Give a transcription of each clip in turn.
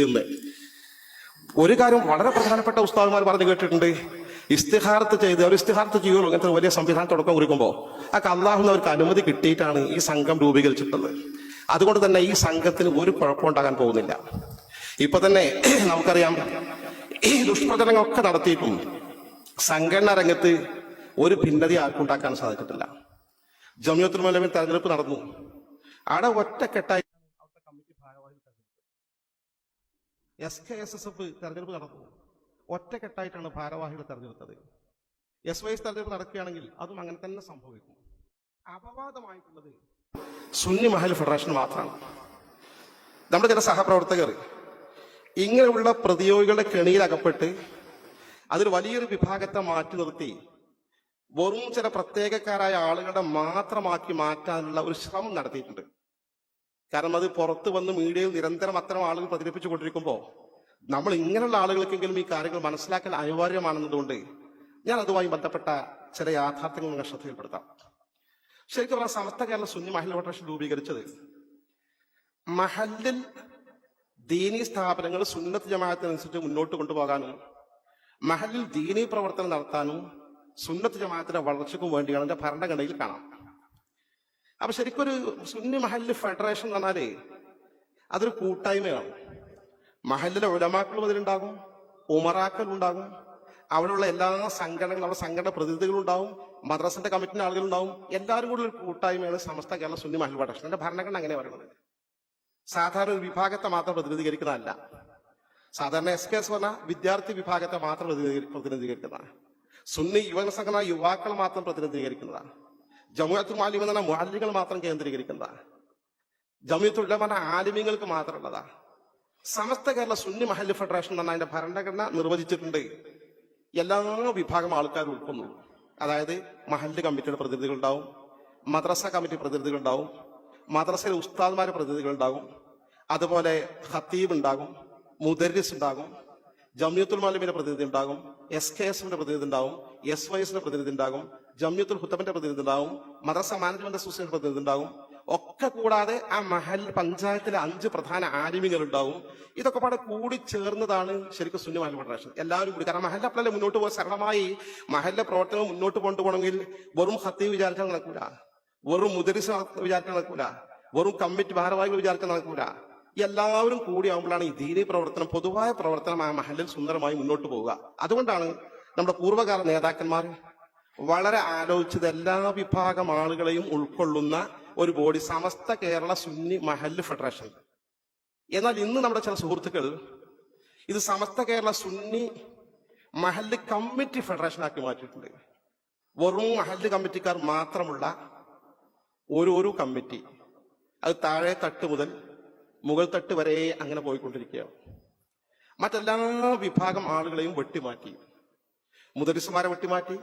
എന്ന് ഒരു കാര്യം വളരെ പ്രധാനപ്പെട്ട ഉസ്താദ്മാർ പറഞ്ഞു കേട്ടിട്ടുണ്ട്. ഇസ്തിഹാർത്ത് ചെയ്ത് അവർ ഇസ്തിഹാർത്ത് ചെയ്യുള്ളൂ. ഇങ്ങനത്തെ വലിയ സംവിധാനം തുടക്കം കുറിക്കുമ്പോൾ ആ കള്ളാഹുന്ന് അവർക്ക് അനുമതി കിട്ടിയിട്ടാണ് ഈ സംഘം രൂപീകരിച്ചിട്ടുള്ളത്. അതുകൊണ്ട് തന്നെ ഈ സംഘത്തിന് ഒരു കുഴപ്പം കുഴപ്പമുണ്ടാകാൻ പോകുന്നില്ല. ഇപ്പൊ തന്നെ നമുക്കറിയാം ഈ ദുഷ്പ്രചരണങ്ങളൊക്കെ നടത്തിയിട്ടും സംഘടനാ രംഗത്ത് ഒരു ഭിന്നത ആർക്കും ഉണ്ടാക്കാൻ സാധിച്ചിട്ടില്ല. ജമിയത്തുൽ മലമിൻ തെരഞ്ഞെടുപ്പ് നടന്നു. അവിടെ ഒറ്റക്കെട്ടായി S K S S F തെരഞ്ഞെടുപ്പ് നടന്നു. ഒറ്റക്കെട്ടായിട്ടാണ് ഭാരവാഹികൾ തെരഞ്ഞെടുത്തത്. എസ് വൈ എസ് തെരഞ്ഞെടുപ്പ് നടക്കുകയാണെങ്കിൽ അതും അങ്ങനെ തന്നെ സംഭവിക്കും. അപവാദമായിട്ടുള്ളത് സുന്നി മഹൽ ഫെഡറേഷൻ മാത്രമാണ്. നമ്മുടെ ചില സഹപ്രവർത്തകർ ഇങ്ങനെയുള്ള പ്രതിയോഗികളുടെ കെണിയിൽ അകപ്പെട്ട് അതിൽ വലിയൊരു വിഭാഗത്തെ മാറ്റി നിർത്തി വെറും ചില പ്രത്യേകക്കാരായ ആളുകളുടെ മാത്രമാക്കി മാറ്റാനുള്ള ഒരു ശ്രമം നടത്തിയിട്ടുണ്ട്. കാരണം അത് പുറത്ത് വന്ന് മീഡിയയിൽ നിരന്തരം അത്തരം ആളുകൾ പ്രചരിപ്പിച്ചു കൊണ്ടിരിക്കുമ്പോൾ നമ്മൾ ഇങ്ങനെയുള്ള ആളുകൾക്കെങ്കിലും ഈ കാര്യങ്ങൾ മനസ്സിലാക്കൽ അനിവാര്യമാണെന്നതുകൊണ്ട് ഞാൻ അതുമായി ബന്ധപ്പെട്ട ചില യാഥാർത്ഥ്യങ്ങൾ നിങ്ങൾ ശ്രദ്ധയിൽപ്പെടുത്താം. ശരിക്കും പറഞ്ഞ സമസ്ത കേരള സുന്നി മഹൽ ഫെഡറേഷൻ രൂപീകരിച്ചത് മഹലിൽ ദീനീ സ്ഥാപനങ്ങൾ സുന്നത്ത് ജമാഅത്തിനനുസരിച്ച് മുന്നോട്ട് കൊണ്ടുപോകാനും മഹലിൽ ദീനീ പ്രവർത്തനം നടത്താനും സുന്നത്ത് ജമാഅത്തിന്റെ വളർച്ചയ്ക്കും വേണ്ടിയാണ് എന്റെ ഭരണഘടനയിൽ കാണാം. അപ്പൊ ശരിക്കൊരു സുന്നി മഹല്ല് ഫെഡറേഷൻ എന്ന് പറഞ്ഞാലേ അതൊരു കൂട്ടായ്മയാണ്. മഹല്ലിലെ ഉലമാക്കളും അതിലുണ്ടാകും ഉമറാക്കൾ ഉണ്ടാകും അവിടെയുള്ള എല്ലാ സംഘടനകളും അവിടെ സംഘടന പ്രതിനിധികളും ഉണ്ടാവും മദ്രസന്റെ കമ്മിറ്റിന്റെ ആളുകളുണ്ടാവും എല്ലാവരും കൂടി ഒരു കൂട്ടായ്മയാണ് സമസ്ത കേരള സുന്നി മഹൽ ഫെഡറേഷൻ. എന്റെ ഭരണഘടന അങ്ങനെ പറയുന്നത്. സാധാരണ ഒരു വിഭാഗത്തെ മാത്രം പ്രതിനിധീകരിക്കുന്നതല്ല. സാധാരണ എസ് കെ എസ് പറഞ്ഞ വിദ്യാർത്ഥി വിഭാഗത്തെ മാത്രം പ്രതിനിധീ- പ്രതിനിധീകരിക്കുന്നതാണ്. സുന്നി യുവ സംഘടന യുവാക്കൾ മാത്രം പ്രതിനിധീകരിക്കുന്നതാണ്. ജമുഅത്തുൽ മാലിം എന്ന് പറഞ്ഞാൽ മാത്രം കേന്ദ്രീകരിക്കുന്നതാ. പറഞ്ഞ ആലിമ്യങ്ങൾക്ക് മാത്രമുള്ളതാ. സമസ്ത കേരള സുന്നി മഹല്ല് ഫെഡറേഷൻ എന്ന് പറഞ്ഞ അതിന്റെ ഭരണഘടന നിർവചിച്ചിട്ടുണ്ട്. എല്ലാ വിഭാഗം ആൾക്കാരും ഉൾക്കൊള്ളുന്നു അതായത് മഹല്ല് കമ്മിറ്റിയുടെ പ്രതിനിധികൾ ഉണ്ടാവും മദ്രസ കമ്മിറ്റി പ്രതിനിധികൾ ഉണ്ടാവും മദ്രസയിലെ ഉസ്താദ്മാരുടെ പ്രതിനിധികൾ ഉണ്ടാകും അതുപോലെ ഖത്തീബ് ഉണ്ടാകും മുദരിസ് ഉണ്ടാകും ജമിയത്തുൽ മാലിമിന്റെ പ്രതിനിധി ഉണ്ടാകും എസ് കെ എസിന്റെ പ്രതിനിധി ഉണ്ടാകും എസ് വൈ എസിന്റെ പ്രതിനിധി ഉണ്ടാകും ജമ്യത്തുൽ ഹുത്തമന്റെ പ്രതിനിധി ഉണ്ടാവും മദ്രസ മാനേജ്മെന്റ് അസോസിയേഷൻ പ്രതിനിധി ഉണ്ടാവും ഒക്കെ കൂടാതെ ആ മഹൽ പഞ്ചായത്തിലെ അഞ്ച് പ്രധാന ആലിമികൾ ഉണ്ടാവും ഇതൊക്കെ പാടെ കൂടി ചേർന്നതാണ് ശരിക്കും സുന്നി മഹൽ ഫെഡറേഷൻ എല്ലാവരും കൂടി. കാരണം മഹല്ല അപ്പളല്ലേ മുന്നോട്ട് പോകാൻ സരളമായി മഹലിന്റെ പ്രവർത്തനം മുന്നോട്ട് കൊണ്ടുപോകണമെങ്കിൽ വെറും ഹത്തി വിചാരിച്ചാൽ നടക്കൂല. വെറും മുദരിസ വിചാരിച്ചാൽ നടക്കൂല. വെറും കമ്മിറ്റി ഭാരവാഹികൾ വിചാരിച്ചാൽ നടക്കൂല. എല്ലാവരും കൂടിയാകുമ്പോഴാണ് ഈ ദീനി പ്രവർത്തനം പൊതുവായ പ്രവർത്തനം ആ മഹലിൽ സുന്ദരമായി മുന്നോട്ട് പോവുക. അതുകൊണ്ടാണ് നമ്മുടെ പൂർവകാല നേതാക്കന്മാർ വളരെ ആലോചിച്ചത് എല്ലാ വിഭാഗം ആളുകളെയും ഉൾക്കൊള്ളുന്ന ഒരു ബോഡി സമസ്ത കേരള സുന്നി മഹല്ല് ഫെഡറേഷൻ. എന്നാൽ ഇന്ന് നമ്മുടെ ചില സുഹൃത്തുക്കൾ ഇത് സമസ്ത കേരള സുന്നി മഹല്ല് കമ്മിറ്റി ഫെഡറേഷൻ ആക്കി മാറ്റിയിട്ടുണ്ട്. വെറും മഹല്ല് കമ്മിറ്റിക്കാർ മാത്രമുള്ള ഒരു കമ്മിറ്റി. അത് താഴെ തട്ട് മുതൽ മുകൾ തട്ട് വരെ അങ്ങനെ പോയിക്കൊണ്ടിരിക്കുകയാണ്. മറ്റെല്ലാ വിഭാഗം ആളുകളെയും വെട്ടിമാറ്റി. മുതലിസുമാരെ വെട്ടിമാറ്റി.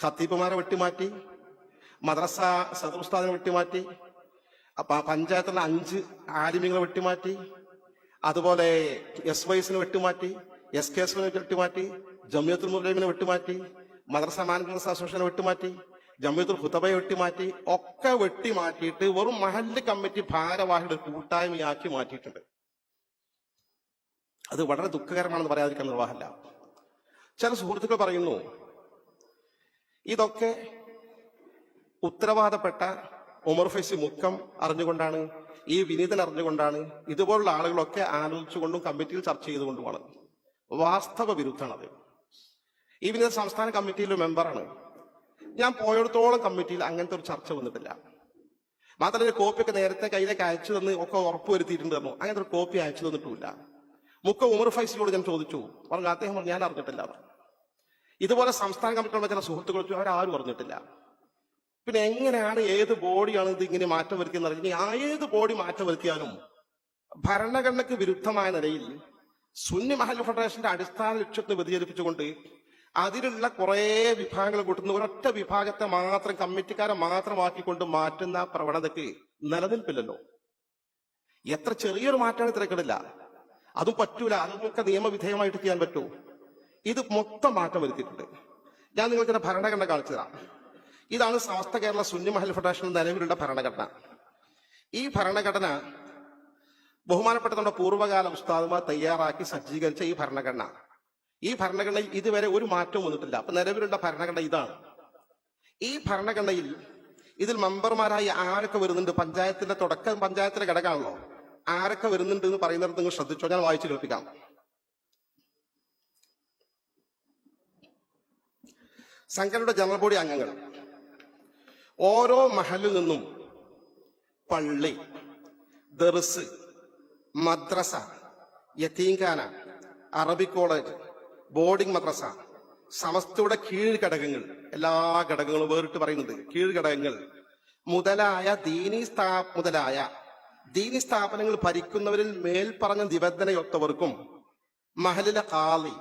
ഖത്തീബുമാരെ വെട്ടിമാറ്റി മദ്രസ സദുസ്താദിനെ വെട്ടിമാറ്റി അപ്പൊ പഞ്ചായത്തിലെ അഞ്ച് ആലിമ്യങ്ങളെ വെട്ടിമാറ്റി അതുപോലെ എസ് വൈസിനെ വെട്ടിമാറ്റി എസ് കെ എസിനെ വെട്ടിമാറ്റി ജമിയത്തുൽ മുസ്ലിമിനെ വെട്ടിമാറ്റി മദ്രസ മാനേജ്മെന്റ് അസോസിയേഷനെ വെട്ടിമാറ്റി ജമിയത്തുൽ ഹുത്തബയെ വെട്ടിമാറ്റി ഒക്കെ വെട്ടിമാറ്റിയിട്ട് വെറും മഹല്ല് കമ്മിറ്റി ഭാരവാഹിയുടെ കൂട്ടായ്മയാക്കി മാറ്റിയിട്ടുണ്ട്. അത് വളരെ ദുഃഖകരമാണെന്ന് പറയാതിരിക്കാൻ നിർവാഹമല്ല. ചില സുഹൃത്തുക്കൾ പറയുന്നു ഇതൊക്കെ ഉത്തരവാദപ്പെട്ട ഉമർ ഫൈസി മുക്കം അറിഞ്ഞുകൊണ്ടാണ് ഈ വിനീതൻ അറിഞ്ഞുകൊണ്ടാണ് ഇതുപോലുള്ള ആളുകളൊക്കെ ആലോചിച്ചുകൊണ്ടും കമ്മിറ്റിയിൽ ചർച്ച ചെയ്തുകൊണ്ടുമാണ്. വാസ്തവ വിരുദ്ധമാണത് ഈ വിനീത സംസ്ഥാന കമ്മിറ്റിയിലെ മെമ്പറാണ്. ഞാൻ പോയിടത്തോളം കമ്മിറ്റിയിൽ അങ്ങനത്തെ ഒരു ചർച്ച വന്നിട്ടില്ല. മാത്രമല്ല കോപ്പിയൊക്കെ നേരത്തെ കയ്യിലേക്ക് അയച്ചു തന്ന് ഒക്കെ ഉറപ്പ് വരുത്തിയിട്ടുണ്ട് തന്നു അങ്ങനത്തെ ഒരു കോപ്പി അയച്ചു തന്നിട്ടുമില്ല. മുക്ക ഉമർ ഫൈസിയോട് ഞാൻ ചോദിച്ചു. പറഞ്ഞു അദ്ദേഹം പറഞ്ഞു ഞാൻ അറിഞ്ഞിട്ടില്ല. ഇതുപോലെ സംസ്ഥാന കമ്മിറ്റിയുള്ള ചില സുഹൃത്തുക്കൾ അവരെ അവരാരും അറിഞ്ഞിട്ടില്ല. പിന്നെ എങ്ങനെയാണ് ഏത് ബോഡിയാണ് ഇത് ഇങ്ങനെ മാറ്റം വരുത്തിയെന്ന് ഇനി ആ ഏത് ബോഡി മാറ്റം വരുത്തിയാലും ഭരണഘടനയ്ക്ക് വിരുദ്ധമായ നിലയിൽ സുന്നി മഹൽ ഫെഡറേഷന്റെ അടിസ്ഥാന ലക്ഷ്യത്തിന് വ്യതിചലിപ്പിച്ചുകൊണ്ട് അതിലുള്ള കുറെ വിഭാഗങ്ങൾ കൂട്ടുന്ന ഒരൊറ്റ വിഭാഗത്തെ മാത്രം കമ്മിറ്റിക്കാരെ മാത്രമാക്കിക്കൊണ്ട് മാറ്റുന്ന പ്രവണതയ്ക്ക് നിലനിൽപ്പില്ലല്ലോ. എത്ര ചെറിയൊരു മാറ്റമാണ് തിരക്കിടില്ല. അതും പറ്റൂല. അതൊക്കെ നിയമവിധേയമായിട്ട് ചെയ്യാൻ പറ്റൂ. ഇത് മൊത്തം മാറ്റം വരുത്തിയിട്ടുണ്ട്. ഞാൻ നിങ്ങൾക്ക് ഭരണഘടന കാണിച്ചു തരാം. ഇതാണ് സമസ്ത കേരള സുന്നി മഹൽ ഫെഡറേഷൻ നിലവിലുള്ള ഭരണഘടന. ഈ ഭരണഘടന ബഹുമാനപ്പെട്ട നമ്മുടെ പൂർവകാല ഉസ്താദുമാർ തയ്യാറാക്കി സജ്ജീകരിച്ച ഈ ഭരണഘടന. ഈ ഭരണഘടനയിൽ ഇതുവരെ ഒരു മാറ്റവും വന്നിട്ടില്ല. അപ്പൊ നിലവിലുള്ള ഭരണഘടന ഇതാണ്. ഈ ഭരണഘടനയിൽ ഇതിൽ മെമ്പർമാരായി ആരൊക്കെ വരുന്നുണ്ട്? പഞ്ചായത്തിന്റെ തുടക്കം പഞ്ചായത്തിന്റെ ഘടകമാണല്ലോ. ആരൊക്കെ വരുന്നുണ്ട് എന്ന് പറയുന്നത് നിങ്ങൾ ശ്രദ്ധിച്ചോ? ഞാൻ വായിച്ചു കേൾപ്പിക്കാം. സംഘടനയുടെ ജനറൽ ബോഡി അംഗങ്ങൾ. ഓരോ മഹലിൽ നിന്നും പള്ളി ദർസ് മദ്രസ യത്തീംഖാന അറബി കോളേജ് ബോർഡിംഗ് മദ്രസ സമസ്തയുടെ കീഴ് ഘടകങ്ങൾ എല്ലാ ഘടകങ്ങളും വേറിട്ട് പറയുന്നത് കീഴ് ഘടകങ്ങൾ. മുതലായ ദീനി സ്ഥാ മുതലായ ദീനി സ്ഥാപനങ്ങൾ ഭരിക്കുന്നവരിൽ മേൽപ്പറഞ്ഞ നിബന്ധനയൊത്തവർക്കും മഹലിലെ ഖാലി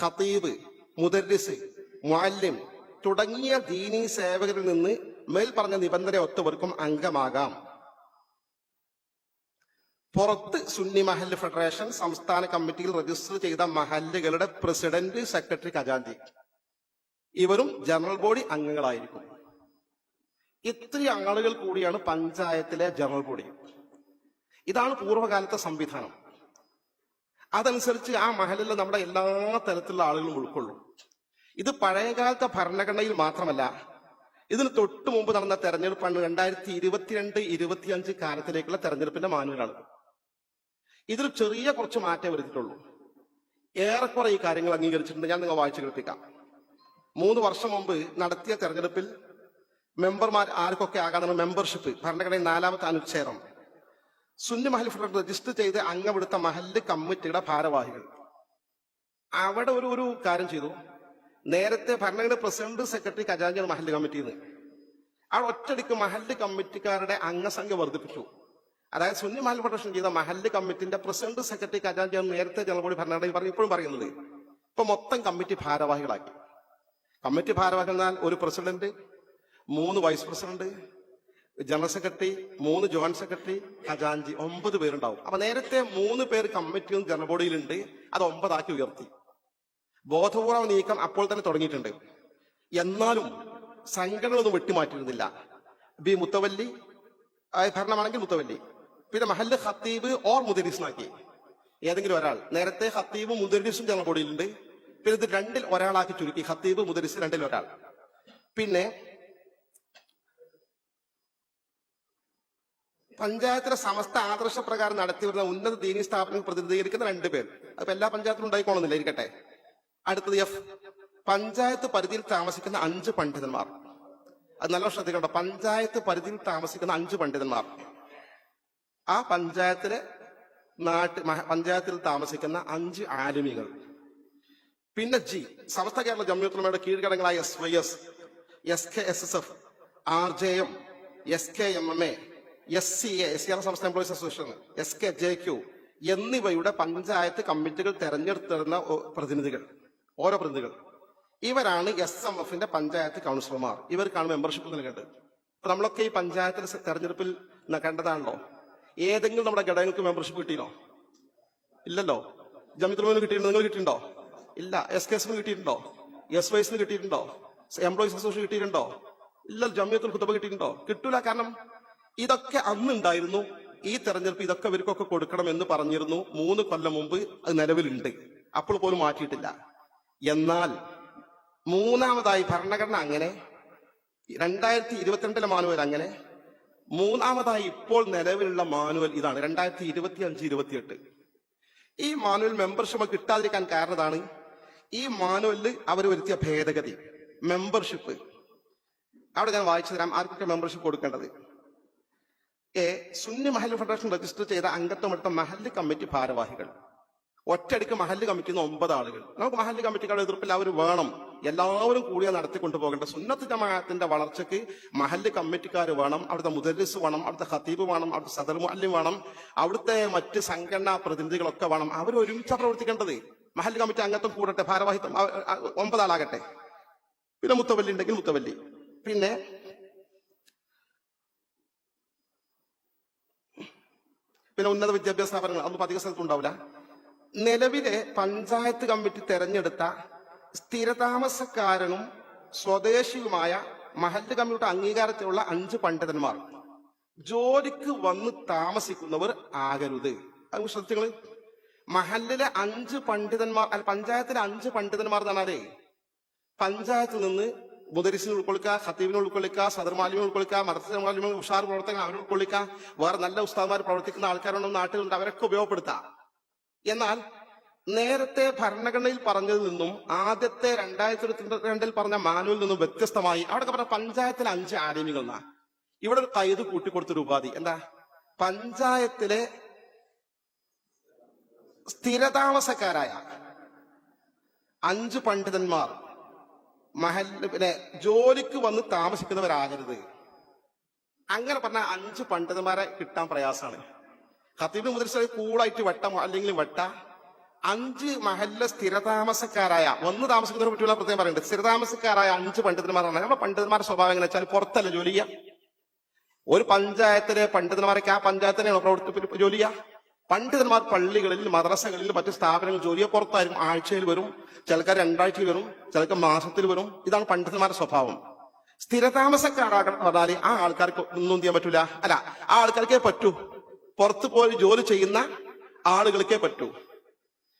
ഖതീബ് മുദരിസ് മുഅല്ലിം തുടങ്ങിയ ദീനീ സേവകരിൽ നിന്ന് മേൽ പറഞ്ഞ നിബന്ധന ഒത്തവർക്കും അംഗമാകാം. പുറത്ത് സുന്നി മഹല്ല് ഫെഡറേഷൻ സംസ്ഥാന കമ്മിറ്റിയിൽ രജിസ്റ്റർ ചെയ്ത മഹല്ലുകളുടെ പ്രസിഡന്റ് സെക്രട്ടറി ഖജാൻജി ഇവരും ജനറൽ ബോഡി അംഗങ്ങളായിരിക്കും. ഇത്രയും ആളുകൾ കൂടിയാണ് പഞ്ചായത്തിലെ ജനറൽ ബോഡി ഇതാണ് പൂർവകാലത്തെ സംവിധാനം. അതനുസരിച്ച് ആ മഹലിൽ നമ്മുടെ എല്ലാ തരത്തിലുള്ള ആളുകളും ഉൾക്കൊള്ളും. ഇത് പഴയകാലത്തെ ഭരണഘടനയിൽ മാത്രമല്ല ഇതിന് തൊട്ടു മുമ്പ് നടന്ന തെരഞ്ഞെടുപ്പാണ് രണ്ടായിരത്തി ഇരുപത്തിരണ്ട് ഇരുപത്തിയഞ്ച് കാലത്തിലേക്കുള്ള തെരഞ്ഞെടുപ്പിന്റെ മാനുവലാണ്. ഇതിൽ ചെറിയ കുറച്ച് മാറ്റം വരുത്തിയിട്ടുള്ളൂ. ഏറെക്കുറെ ഈ കാര്യങ്ങൾ അംഗീകരിച്ചിട്ടുണ്ട്. ഞാൻ നിങ്ങൾ വായിച്ചു കേൾപ്പിക്കാം. മൂന്ന് വർഷം മുമ്പ് നടത്തിയ തെരഞ്ഞെടുപ്പിൽ മെമ്പർമാർ ആർക്കൊക്കെ ആകാനാണ് മെമ്പർഷിപ്പ് ഭരണഘടനയിൽ നാലാമത്തെ അനുച്ഛേദം. സുന്നി മഹൽ ഫുഡ് രജിസ്റ്റർ ചെയ്ത് അംഗമെടുത്ത മഹല്ല് കമ്മിറ്റിയുടെ ഭാരവാഹികൾ. അവിടെ ഒരു ഒരു കാര്യം ചെയ്തു. നേരത്തെ ഭരണഘടന പ്രസിഡന്റ് സെക്രട്ടറി ഖജാൻജിയാണ് മഹല്ല് കമ്മിറ്റിയിൽ നിന്ന് അവിടെ ഒറ്റടിക്ക് മഹല്ല് കമ്മിറ്റിക്കാരുടെ അംഗസംഖ്യ വർദ്ധിപ്പിച്ചു. അതായത് സുന്നി മഹൽ ഫെഡറേഷൻ ചെയ്ത മഹല്ല് കമ്മിറ്റിന്റെ പ്രസിഡന്റ് സെക്രട്ടറി ഖജാൻജിയാണ് നേരത്തെ ജനറൽ ഭരണഘടന പറഞ്ഞു ഇപ്പോഴും പറയുന്നത്. ഇപ്പൊ മൊത്തം കമ്മിറ്റി ഭാരവാഹികളാക്കി. കമ്മിറ്റി ഭാരവാഹികൾ എന്നാൽ ഒരു പ്രസിഡന്റ് മൂന്ന് വൈസ് പ്രസിഡന്റ് ജനറൽ സെക്രട്ടറി മൂന്ന് ജോയിന്റ് സെക്രട്ടറി ഖജാൻജി ഒമ്പത് പേരുണ്ടാവും. അപ്പൊ നേരത്തെ മൂന്ന് പേര് കമ്മിറ്റിയും ജനറൽ ബോഡിയിലുണ്ട്. അത് ഒമ്പതാക്കി ഉയർത്തി. ബോധപൂർവ നീക്കം അപ്പോൾ തന്നെ തുടങ്ങിയിട്ടുണ്ട്. എന്നാലും സംഘടനകളൊന്നും വെട്ടിമാറ്റിയിരുന്നില്ല. ബി മുത്തവല്ലി ഭരണമാണെങ്കിൽ മുത്തവല്ലി. പിന്നെ മഹല്ല് ഹത്തീബ് ഓർ മുദരീസിനാക്കി ഏതെങ്കിലും ഒരാൾ. നേരത്തെ ഹത്തീബ് മുദരീസും ഞങ്ങൾ കൂടിയിട്ടുണ്ട് പിന്നെ ഇത് രണ്ടിൽ ഒരാളാക്കി ചുരുക്കി. ഹത്തീബ് മുദരീസ് രണ്ടിൽ ഒരാൾ. പിന്നെ പഞ്ചായത്തിലെ സമസ്ത ആദർശപ്രകാരം നടത്തിവരുന്ന ഉന്നത ദീനി സ്ഥാപനങ്ങൾ പ്രതിനിധീകരിക്കുന്ന രണ്ടുപേർ അപ്പൊ എല്ലാ പഞ്ചായത്തിലും ഉണ്ടായിക്കോണമെന്നില്ല ഇരിക്കട്ടെ. അടുത്തത് എഫ് പഞ്ചായത്ത് പരിധിയിൽ താമസിക്കുന്ന അഞ്ച് പണ്ഡിതന്മാർ. അത് നല്ല ശ്രദ്ധിക്കണ്ട പഞ്ചായത്ത് പരിധിയിൽ താമസിക്കുന്ന അഞ്ച് പണ്ഡിതന്മാർ. ആ പഞ്ചായത്തിലെ നാട്ട് പഞ്ചായത്തിൽ താമസിക്കുന്ന അഞ്ച് ആലിമികൾ. പിന്നെ ജി സമസ്ത കേരള ജമ്മിയത്തുലമയുടെ കീഴ്ഘടകങ്ങളായ S Y S S K S S F R J M S K M M A S C A S Kerala സംസ്ഥാന employees association S K J Q എന്നിവയുടെ പഞ്ചായത്ത് കമ്മിറ്റികൾ തെരഞ്ഞെടുത്തിരുന്ന പ്രതിനിധികൾ. ഓരോ പ്രതിനിധികൾ. ഇവരാണ് എസ് എം എഫിന്റെ പഞ്ചായത്ത് കൗൺസിലർമാർ ഇവർക്കാണ് മെമ്പർഷിപ്പ് നൽകേണ്ടത് അപ്പൊ നമ്മളൊക്കെ ഈ പഞ്ചായത്തിൽ സ- തെരഞ്ഞെടുപ്പിൽ കണ്ടതാണല്ലോ. ഏതെങ്കിലും നമ്മുടെ ഘടകങ്ങൾക്ക് മെമ്പർഷിപ്പ് കിട്ടിയോ ഇല്ലല്ലോ. ജമിത്തുലമിന് കിട്ടിയിട്ടുണ്ടോ? നിങ്ങൾ കിട്ടിയിട്ടുണ്ടോ? ഇല്ല. എസ് കെ എസിന് കിട്ടിയിട്ടുണ്ടോ? എസ് വൈസിന് കിട്ടിയിട്ടുണ്ടോ? എംപ്ലോയീസ് അസോസിയേഷൻ കിട്ടിയിട്ടുണ്ടോ? ഇല്ല. ജമിയത്തുൽ കുത്തബ കിട്ടിയിട്ടുണ്ടോ? കിട്ടൂല. കാരണം ഇതൊക്കെ അന്നുണ്ടായിരുന്നു. ഈ തെരഞ്ഞെടുപ്പ് ഇതൊക്കെ ഇവർക്കൊക്കെ കൊടുക്കണം എന്ന് പറഞ്ഞിരുന്നു. മൂന്ന് കൊല്ലം മുമ്പ് അത് നിലവിലുണ്ട്. അപ്പോൾ പോലും മാറ്റിയിട്ടില്ല. എന്നാൽ മൂന്നാമതായി ഭരണഘടന അങ്ങനെ രണ്ടായിരത്തി ഇരുപത്തിരണ്ടിലെ മാനുവൽ അങ്ങനെ മൂന്നാമതായി ഇപ്പോൾ നിലവിലുള്ള മാനുവൽ ഇതാണ് രണ്ടായിരത്തി ഇരുപത്തി അഞ്ച് ഇരുപത്തിയെട്ട്. ഈ മാനുവൽ മെമ്പർഷിപ്പ് കിട്ടാതിരിക്കാൻ കാരണതാണ് ഈ മാനുവലിൽ അവർ വരുത്തിയ ഭേദഗതി മെമ്പർഷിപ്പ്. അവിടെ ഞാൻ വായിച്ചു തരാം ആർക്കൊക്കെ മെമ്പർഷിപ്പ് കൊടുക്കേണ്ടത്? എ സുന്നി മഹല്ല് ഫെഡറേഷൻ രജിസ്റ്റർ ചെയ്ത അംഗത്വമെടുത്ത മഹല്ല് കമ്മിറ്റി ഭാരവാഹികൾ. ഒറ്റയടിക്ക് മഹല്ല് കമ്മിറ്റിന്ന് ഒമ്പത് ആളുകൾ. നമുക്ക് മഹല്ല് കമ്മിറ്റിക്കാരുടെ എതിർപ്പിൽ അവർ വേണം. എല്ലാവരും കൂടിയാൽ നടത്തിക്കൊണ്ടു പോകേണ്ട. സുന്നത്ത് ജമാഅത്തിന്റെ വളർച്ചയ്ക്ക് മഹല്ല് കമ്മിറ്റിക്കാർ വേണം. അവിടുത്തെ മുദരിസ് വേണം. അവിടുത്തെ ഖത്തീബ് വേണം. അവിടുത്തെ സദർ മുഅല്ലിം വേണം. അവിടുത്തെ മറ്റ് സംഘടനാ പ്രതിനിധികളൊക്കെ വേണം. അവർ ഒരുമിച്ചാണ് പ്രവർത്തിക്കേണ്ടത്. മഹല്ല് കമ്മിറ്റി അംഗത്വം കൂടട്ടെ. ഭാരവാഹിത്വം ഒമ്പതാളാകട്ടെ. പിന്നെ മുത്തവല്ലി ഉണ്ടെങ്കിൽ മുത്തവല്ലി. പിന്നെ പിന്നെ ഉന്നത വിദ്യാഭ്യാസ സ്ഥാപനങ്ങൾ. അതൊന്നും അധിക സ്ഥലത്തും ഉണ്ടാവില്ല നിലവിലെ പഞ്ചായത്ത് കമ്മിറ്റി തെരഞ്ഞെടുത്ത സ്ഥിരതാമസക്കാരനും സ്വദേശിയുമായ മഹല്ല് കമ്മിറ്റിയുടെ അംഗീകാരത്തിലുള്ള അഞ്ച് പണ്ഡിതന്മാർ. ജോലിക്ക് വന്ന് താമസിക്കുന്നവർ ആകരുത്. അത് ശ്രദ്ധിച്ചങ്ങൾ മഹലിലെ അഞ്ച് പണ്ഡിതന്മാർ അല്ല പഞ്ചായത്തിലെ അഞ്ച് പണ്ഡിതന്മാർ എന്ന് പറഞ്ഞാലേ പഞ്ചായത്തിൽ നിന്ന് മുദരിസിനെ ഉൾക്കൊള്ളിക്കുക ഖത്തീബിനെ ഉൾക്കൊള്ളിക്കുക സദർമാലിമെ ഉൾക്കൊള്ളിക്കുക മദർസമാലിനെ ഉഷാർ പ്രവർത്തകർ അവരെ ഉൾക്കൊള്ളിക്കുക വേറെ നല്ല ഉസ്താദ്മാർ പ്രവർത്തിക്കുന്ന ആൾക്കാരുണ്ടോ നാട്ടിലുണ്ട് അവരൊക്കെ ഉപയോഗപ്പെടുത്താം. എന്നാൽ നേരത്തെ ഭരണഘടനയിൽ പറഞ്ഞതിൽ നിന്നും ആദ്യത്തെ രണ്ടായിരത്തി ഇരുപത്തി രണ്ടിൽ പറഞ്ഞ മാനുവൽ നിന്നും വ്യത്യസ്തമായി അവിടെ പറഞ്ഞ പഞ്ചായത്തിൽ അഞ്ച് ആലിമികൾ എന്നാ ഇവിടെ ഒരു കൈത് കൂട്ടിക്കൊടുത്തൊരു ഉപാധി. എന്താ? പഞ്ചായത്തിലെ സ്ഥിരതാമസക്കാരായ അഞ്ച് പണ്ഡിതന്മാർ മഹൽ പിന്നെ ജോലിക്ക് വന്ന് താമസിക്കുന്നവരാകരുത്. അങ്ങനെ പറഞ്ഞ അഞ്ച് പണ്ഡിതന്മാരെ കിട്ടാൻ പ്രയാസമാണ്. ഖത്തീബ് മുദ്രസ കൂളായിട്ട് വെട്ട അല്ലെങ്കിൽ വെട്ട. അഞ്ച് മഹല്ല സ്ഥിരതാമസക്കാരായ ഒന്ന് താമസിക്കുന്നവരെ പറ്റിയുള്ള പ്രത്യേകം പറയുന്നുണ്ട്. സ്ഥിരതാമസക്കാരായ അഞ്ച് പണ്ഡിതന്മാരാണ്. നമ്മുടെ പണ്ഡിതന്മാരുടെ സ്വഭാവം എങ്ങനെ വെച്ചാൽ പുറത്തല്ല ജോലി ചെയ്യാം. ഒരു പഞ്ചായത്തിലെ പണ്ഡിതന്മാരൊക്കെ ആ പഞ്ചായത്തിനെയാണ് പ്രവർത്തി ജോലിയ ചെയ്യുക പണ്ഡിതന്മാർ പള്ളികളിൽ മദ്രസകളിൽ മറ്റു സ്ഥാപനങ്ങളിൽ ജോലിയെ പുറത്തായിരിക്കും ആഴ്ചയിൽ വരും. ചിലക്കാർ രണ്ടാഴ്ചയിൽ വരും. ചിലക്ക് മാസത്തിൽ വരും. ഇതാണ് പണ്ഡിതന്മാരുടെ സ്വഭാവം. സ്ഥിരതാമസക്കാരാകണം പറഞ്ഞാൽ ആ ആൾക്കാർക്ക് ഒന്നും ചെയ്യാൻ പറ്റൂല. അല്ല ആ ആൾക്കാർക്കേ പറ്റൂ. പുറത്തു പോയി ജോലി ചെയ്യുന്ന ആളുകൾക്കേ പറ്റൂ.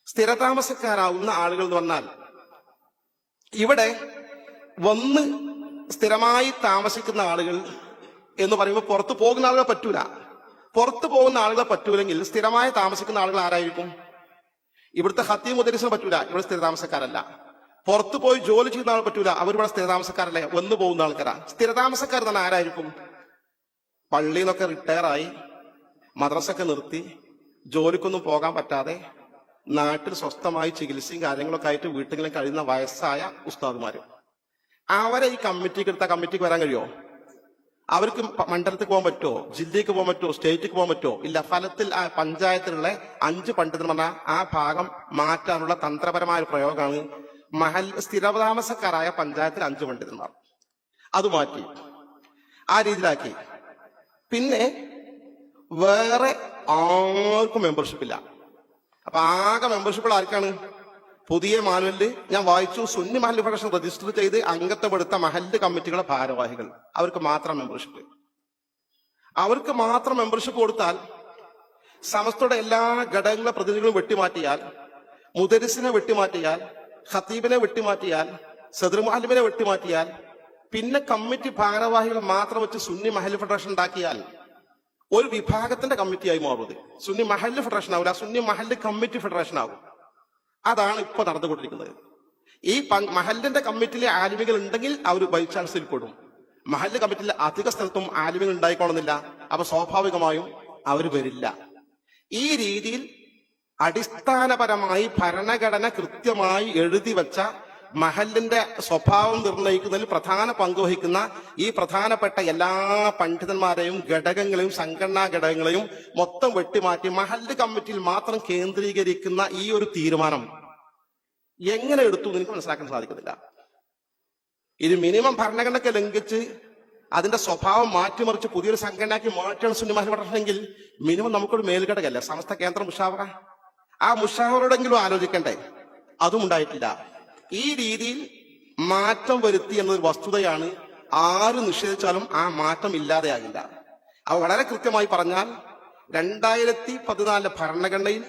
സ്ഥിരതാമസക്കാരാവുന്ന ആളുകൾ എന്ന് പറഞ്ഞാൽ ഇവിടെ വന്ന് സ്ഥിരമായി താമസിക്കുന്ന ആളുകൾ എന്ന് പറയുമ്പോൾ പുറത്തു പോകുന്ന ആളുകളെ പറ്റൂല. പുറത്തു പോകുന്ന ആളുകളെ പറ്റൂലെങ്കിൽ സ്ഥിരമായി താമസിക്കുന്ന ആളുകൾ ആരായിരിക്കും? ഇവിടുത്തെ ഹത്തി മുദരിസിന് പറ്റൂല. ഇവിടെ സ്ഥിരതാമസക്കാരല്ല. പുറത്തു പോയി ജോലി ചെയ്യുന്ന ആൾ പറ്റൂല. അവരിവിടെ സ്ഥിരതാമസക്കാരല്ലേ? വന്നു പോകുന്ന ആൾക്കാരാ. സ്ഥിരതാമസക്കാർ തന്നെ ആരായിരിക്കും? പള്ളിയിൽ നിന്നൊക്കെ റിട്ടയർ ആയി മദ്രസൊക്കെ നിർത്തി ജോലിക്കൊന്നും പോകാൻ പറ്റാതെ നാട്ടിൽ സ്വസ്ഥമായി ചികിത്സയും കാര്യങ്ങളൊക്കെ ആയിട്ട് വീട്ടിലും കഴിയുന്ന വയസ്സായ ഉസ്താദുമാർ അവരെ ഈ കമ്മിറ്റിക്ക് എടുത്ത കമ്മിറ്റിക്ക് വരാൻ കഴിയോ? അവർക്ക് മണ്ഡലത്തിൽ പോകാൻ പറ്റുമോ ജില്ലയ്ക്ക് പോകാൻ പറ്റുമോ സ്റ്റേറ്റിക്ക് പോകാൻ പറ്റുമോ ഇല്ല ഫലത്തിൽ ആ പഞ്ചായത്തിലുള്ള അഞ്ച് പണ്ഡിതർ പറഞ്ഞാൽ ആ ഭാഗം മാറ്റാനുള്ള തന്ത്രപരമായ പ്രയോഗമാണ് മഹൽ സ്ഥിരതാമസക്കാരായ പഞ്ചായത്തിൽ അഞ്ച് പണ്ഡിതന്മാർ. അത് മാറ്റി ആ രീതിയിലാക്കി. പിന്നെ വേറെ ആർക്കും മെമ്പർഷിപ്പ് ഇല്ല. അപ്പൊ ആകെ മെമ്പർഷിപ്പ് ആർക്കാണ്? പുതിയ മാനുവലിൽ ഞാൻ വായിച്ചു സുന്നി മഹല്ല് ഫെഡറേഷൻ രജിസ്റ്റർ ചെയ്ത് അംഗത്വപ്പെടുത്ത മഹല്ല് കമ്മിറ്റികളെ ഭാരവാഹികൾ. അവർക്ക് മാത്രം മെമ്പർഷിപ്പ് അവർക്ക് മാത്രം മെമ്പർഷിപ്പ് കൊടുത്താൽ സമസ്തയുടെ എല്ലാ ഘടകങ്ങളെ പ്രതിനിധികളും വെട്ടിമാറ്റിയാൽ മുദരിസിനെ വെട്ടിമാറ്റിയാൽ ഖത്തീബിനെ വെട്ടിമാറ്റിയാൽ സദർ മുഹല്ലിമിനെ വെട്ടിമാറ്റിയാൽ പിന്നെ കമ്മിറ്റി ഭാരവാഹികൾ മാത്രം വെച്ച് സുന്നി മഹല്ല് ഫെഡറേഷൻ ഉണ്ടാക്കിയാൽ ഒരു വിഭാഗത്തിന്റെ കമ്മിറ്റിയായി മാറുന്നത്. സുന്നി മഹല്ല് ഫെഡറേഷൻ ആവില്ല സുന്നി മഹല്ല് കമ്മിറ്റി ഫെഡറേഷൻ ആകും അതാണ് ഇപ്പൊ നടന്നുകൊണ്ടിരിക്കുന്നത്. ഈ മഹലിന്റെ കമ്മിറ്റിയിലെ ആലിമികൾ ഉണ്ടെങ്കിൽ അവർ ബൈ ചാൻസിൽ പെടും. മഹല്ല് കമ്മിറ്റിയിലെ അധിക സ്ഥലത്തും ആലിമികൾ ഉണ്ടായിക്കോണമെന്നില്ല അപ്പൊ സ്വാഭാവികമായും അവർ വരില്ല. ഈ രീതിയിൽ അടിസ്ഥാനപരമായി ഭരണഘടന കൃത്യമായി എഴുതി വെച്ച മഹലിന്റെ സ്വഭാവം നിർണയിക്കുന്നതിൽ പ്രധാന പങ്ക് വഹിക്കുന്ന ഈ പ്രധാനപ്പെട്ട എല്ലാ പണ്ഡിതന്മാരെയും ഘടകങ്ങളെയും സംഘടനാ ഘടകങ്ങളെയും മൊത്തം വെട്ടിമാറ്റി മഹല്ല് കമ്മിറ്റിയിൽ മാത്രം കേന്ദ്രീകരിക്കുന്ന ഈ ഒരു തീരുമാനം എങ്ങനെ എടുത്തു എനിക്ക് മനസ്സിലാക്കാൻ സാധിക്കുന്നില്ല. ഇത് മിനിമം ഭരണഘടനയ്ക്ക് ലംഘിച്ച് അതിന്റെ സ്വഭാവം മാറ്റിമറിച്ച് പുതിയൊരു സംഘടനയാക്കി മാറ്റണം സുനിമാൻ പഠനമെങ്കിൽ മിനിമം നമുക്കൊരു മേൽഘടകല്ലേ? സമസ്ത കേന്ദ്ര മുഷാവറ. ആ മുഷാവറോടെങ്കിലും ആലോചിക്കണ്ടേ? അതും ഉണ്ടായിട്ടില്ല. ഈ രീതിയിൽ മാറ്റം വരുത്തി എന്നൊരു വസ്തുതയാണ് ആര് നിഷേധിച്ചാലും ആ മാറ്റം ഇല്ലാതെയാകില്ല. അവ വളരെ കൃത്യമായി പറഞ്ഞാൽ രണ്ടായിരത്തി പതിനാലിലെ ഭരണഘടനയിൽ